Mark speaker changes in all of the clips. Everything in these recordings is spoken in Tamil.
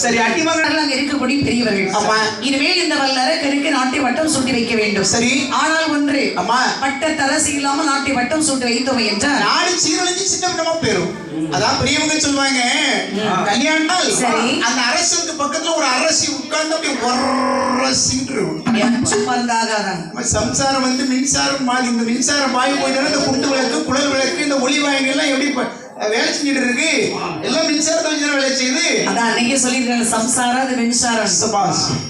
Speaker 1: சரி
Speaker 2: அவர்கள் அங்க இருக்கக்கூடிய பெரியவர்கள்.
Speaker 1: ஆமா.
Speaker 2: இனிமேல் இந்த வல்லரக்கருக்கு நாட்டை வட்டம் சூட்டி வைக்க வேண்டும்.
Speaker 1: சரி.
Speaker 2: ஆனால் ஒன்று
Speaker 1: அம்மா.
Speaker 2: பட்ட தரசு இல்லாமல் நாட்டை வட்டம் சூட்டி வைத்தோம் என்றால்?
Speaker 1: நாடு சீரழிஞ்சு சின்ன பின்னமா போயிரும். அதான் பெரியவங்க சொல்லுவாங்க. கல்யாணம்.
Speaker 2: சரி.
Speaker 1: அந்த அரசுக்கு பக்கத்துல ஒரு அரசி உட்கார்ந்து அப்படி ஒரசின்று சம்சாரம் வந்து மின்சாரம் மாதிரி இந்த மின்சாரம் பாய் போயிட்டாலும் இந்த குண்டு விளக்கு குழல் விளக்கு இந்த ஒளி வாயங்க எல்லாம் எப்படி வேலை செஞ்சுட்டு இருக்கு. எல்லாம் மின்சாரத்தை வச்சு வேலை செய்யுது.
Speaker 2: அதான் அன்னைக்கே சொல்லியிருக்காங்க சம்சாரம் அது மின்சாரம்.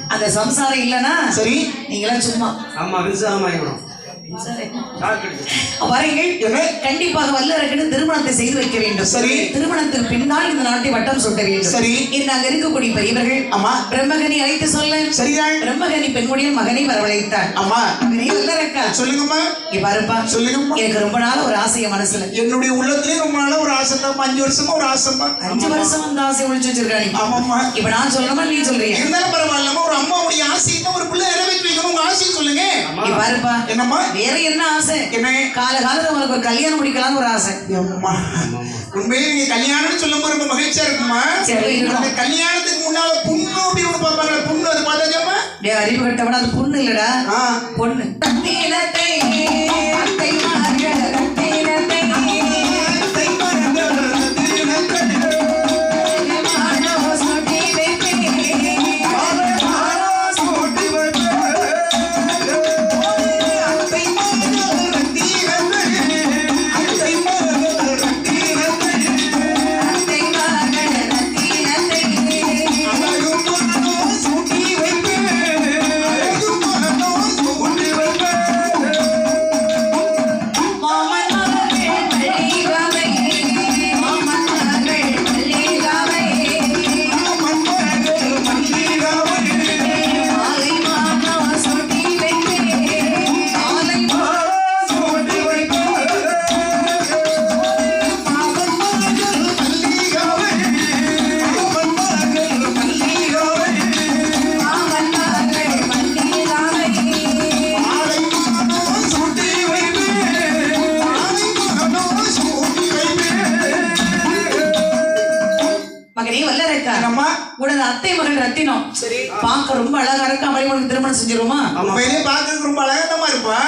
Speaker 2: அந்த சம்சாரம் இல்லனா
Speaker 1: சரி.
Speaker 2: நீங்களாம் சும்மா.
Speaker 3: ஆமா விவசாயம் ஆயிடும்
Speaker 2: வரீங்கள்? கண்டிப்பாக திருமணத்தை செய்து வைக்க வேண்டும்.
Speaker 1: சரி.
Speaker 2: திருமணத்துக்கு பின்னால் இந்த நாட்டை வட்டம் சுட்ட வேண்டும்.
Speaker 1: சரி.
Speaker 2: இன்று அங்க இருக்கக்கூடிய பெரியவர்கள்
Speaker 1: ஆமா
Speaker 2: பிரம்மகனி அழைத்து சொல்ல.
Speaker 1: சரிதான்.
Speaker 2: பிரம்மகனி பெண்ணுடைய மகனை வரவழைத்தார்.
Speaker 1: ஆமா
Speaker 2: மகனே வல்லரக்கா?
Speaker 1: சொல்லுங்கம்மா.
Speaker 2: இங்க பாருப்பா.
Speaker 1: சொல்லுங்கம்மா.
Speaker 2: எனக்கு ரொம்ப நாள் ஒரு ஆசைய மனசுல.
Speaker 1: என்னுடைய உள்ளத்திலே ரொம்ப நாளா ஒரு ஆசை தான். அஞ்சு வருஷமா ஒரு ஆசைமா
Speaker 2: அஞ்சு வருஷம் அந்த ஆசை ஒழிச்சு வச்சிருக்காங்க
Speaker 1: ஆமாம்மா.
Speaker 2: இப்ப நான் சொல்லணுமா நீ சொல்றியா?
Speaker 1: இருந்தாலும் பரவாயில்லம்மா ஒரு அம்மாவுடைய ஆசைன்னா ஒரு பிள்ளை
Speaker 2: பாருப்பா
Speaker 1: என்னம்மா?
Speaker 2: வேற என்ன ஆசை?
Speaker 1: என்ன?
Speaker 2: கால காலத்துல உனக்கு ஒரு கல்யாணம் முடிக்கலாம்னு ஒரு ஆசை.
Speaker 1: உண்மையிலே நீங்க கல்யாணம்னு சொல்லும்போது ரொம்ப மகிழ்ச்சியா இருக்குமா. அந்த கல்யாணத்துக்கு முன்னால புண்ணு அப்படி ஒண்ணு பார்ப்பாங்க. புண்ணு அது பார்த்தாச்சம்மா
Speaker 2: டேய் அறிவு கட்டவன அது பொண்ணு இல்லடா. பொண்ணு. மகனே வல்லரக்கா
Speaker 1: அம்மா
Speaker 2: உனது அத்தை மகள் ரத்தினம்.
Speaker 1: சரி.
Speaker 2: பார்க்க ரொம்ப அழகா இருக்கு? அவளை உனக்கு திருமணம் செஞ்சிருமா
Speaker 1: உண்மையிலே பார்க்கறதுக்கு ரொம்ப அழகாதமா இருப்பா.